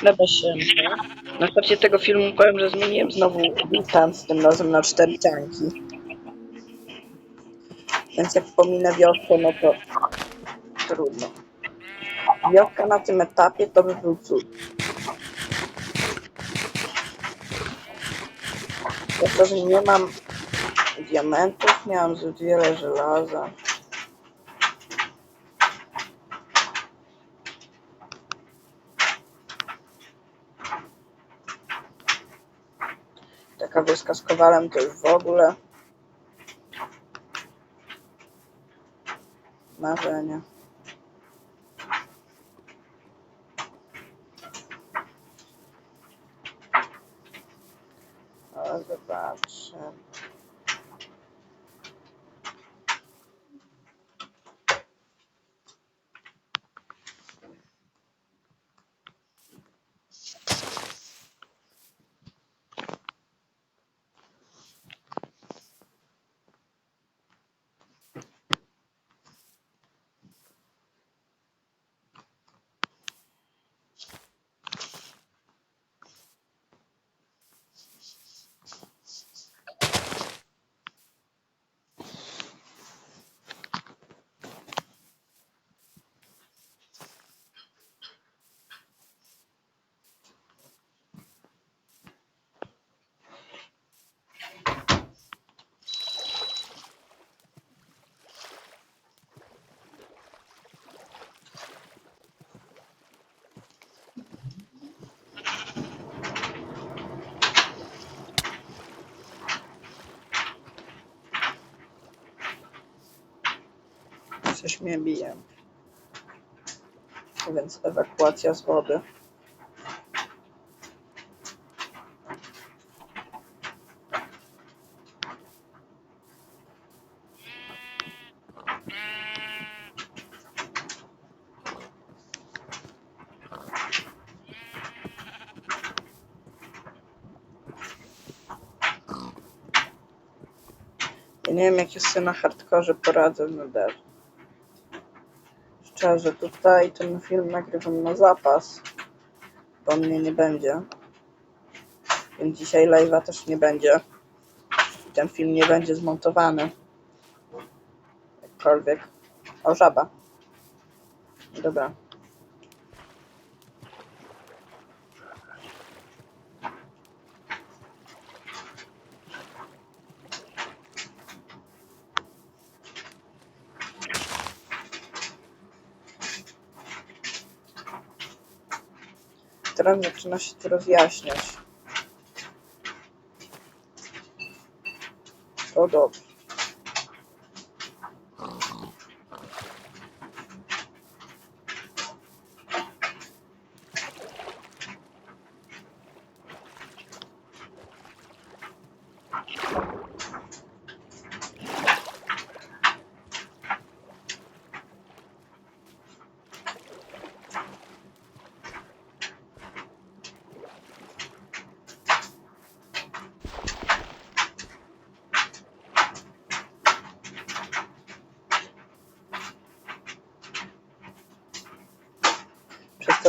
chleba się. Na starcie tego filmu powiem, że zmieniłem znowu dystans, tym razem na cztery cianki. Więc jak pominę wioskę, no to trudno. Wioska na tym etapie to by był cud. Przez to, że nie mam diamentów, miałam zbyt wiele żelaza. Taka wioska z kowalem to już w ogóle marzenie. O, zobaczę. Coś mnie bije. Więc ewakuacja z wody. Nie wiem, jak ja sobie na hardkorze poradzę na dev. Szczerze, tutaj ten film nagrywam na zapas, bo mnie nie będzie. Więc dzisiaj live'a też nie będzie. Ten film nie będzie zmontowany. Jakkolwiek. O, żaba. Dobra. Teraz zaczyna się to rozjaśniać. To dobrze.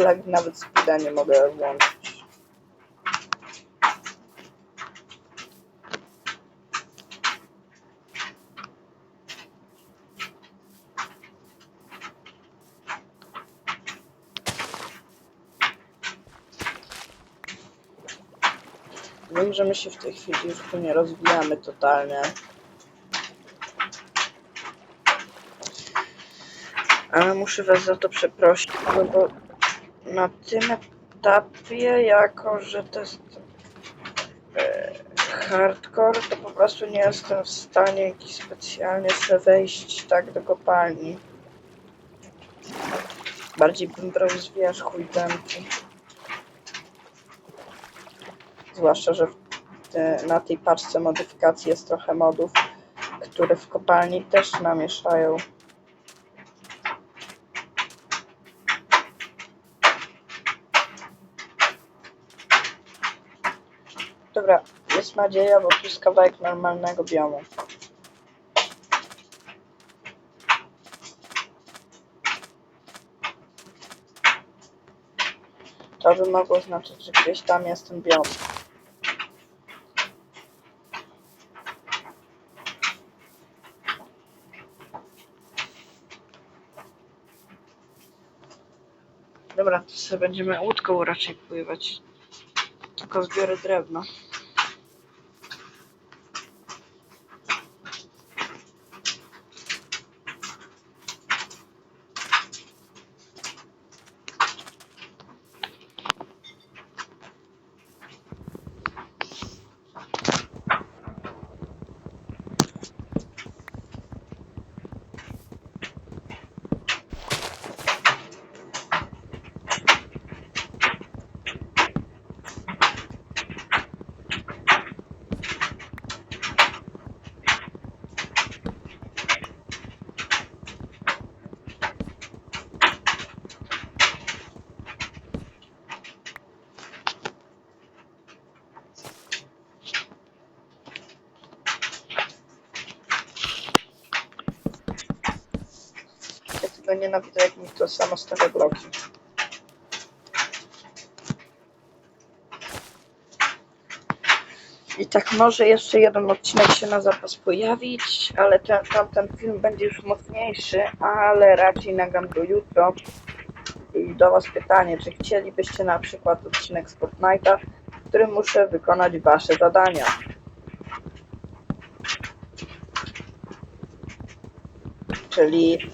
Lagi nawet speeda nie mogę włączyć. Wiem, że my się w tej chwili już tu nie rozwijamy totalnie. Ale muszę was za to przeprosić, no bo na tym etapie, jako że to jest e, hardcore, to po prostu nie jestem w stanie jakiś specjalnie sobie wejść tak do kopalni. Bardziej bym brał z wierzchu i demki. Zwłaszcza, że te, na tej paczce modyfikacji jest trochę modów, które w kopalni też namieszają. Dobra, jest nadzieja, bo tu jest kawałek normalnego biomu. To by mogło znaczyć, że gdzieś tam jest ten biom. Dobra, to sobie będziemy łódką raczej pływać. Tylko zbiorę drewno. Ja tego nienawidzę, jak mi to samo stawia bloki. I tak może jeszcze jeden odcinek się na zapas pojawić, ale ten, tamten film będzie już mocniejszy, ale raczej nagam go jutro. I do Was pytanie, czy chcielibyście na przykład odcinek z Fortnite'a, w którym muszę wykonać Wasze zadania? Czyli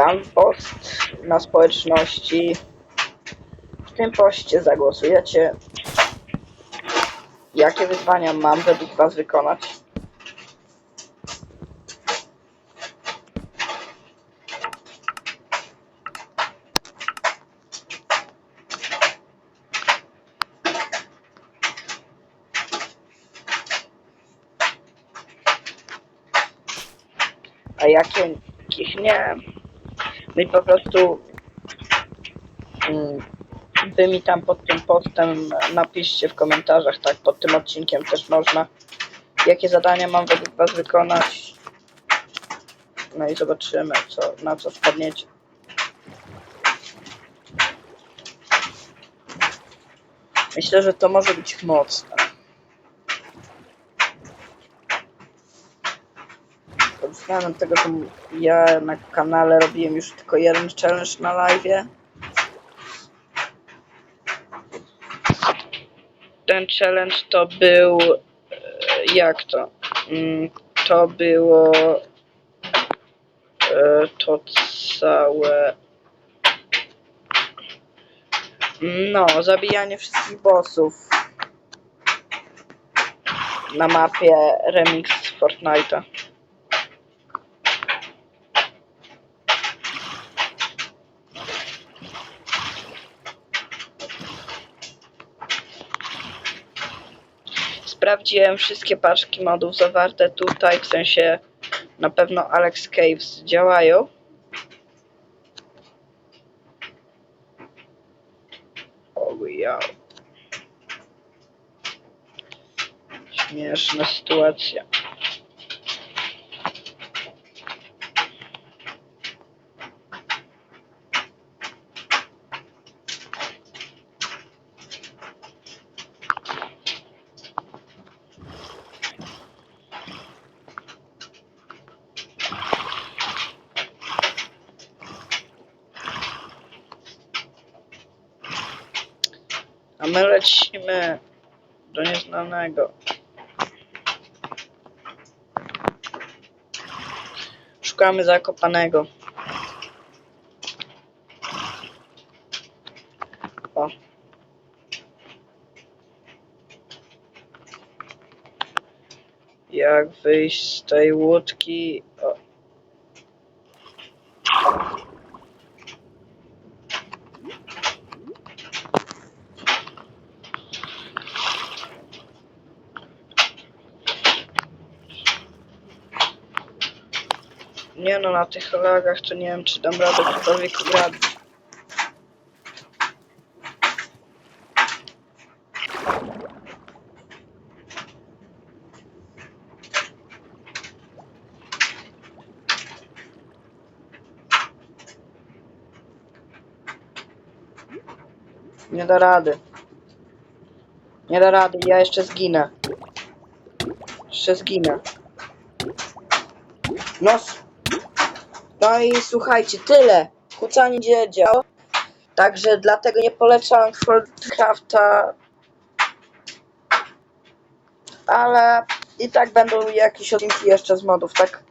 dam post na społeczności. W tym poście zagłosujecie, jakie wyzwania mam według Was wykonać. A jakie jakich nie. No i po prostu mm, wy mi tam pod tym postem napiszcie w komentarzach, tak, pod tym odcinkiem też można, jakie zadania mam według was wykonać. No i zobaczymy, co, na co wpadniecie. Myślę, że to może być mocne. Pod względem tego, że ja na kanale robiłem już tylko jeden challenge na live. Ten challenge to był. e, Jak to? Mm, To było. e, To całe. No, zabijanie wszystkich bossów na mapie Remix Fortnite'a. Sprawdziłem wszystkie paczki modów zawarte tutaj, w sensie na pewno Alex Caves działają. O ja. Śmieszna sytuacja. My lecimy do nieznanego. Szukamy zakopanego. O. Jak wyjść z tej łódki? O. Nie no, na tych lagach to nie wiem, czy dam radę cokolwiek ugrabić. Nie da rady. Nie da rady, ja jeszcze zginę. Jeszcze zginę. No, s- no i słuchajcie, tyle. Kucanie nie działa. Także dlatego nie polecam Crafta. Ale i tak będą jakieś odcinki jeszcze z modów, tak?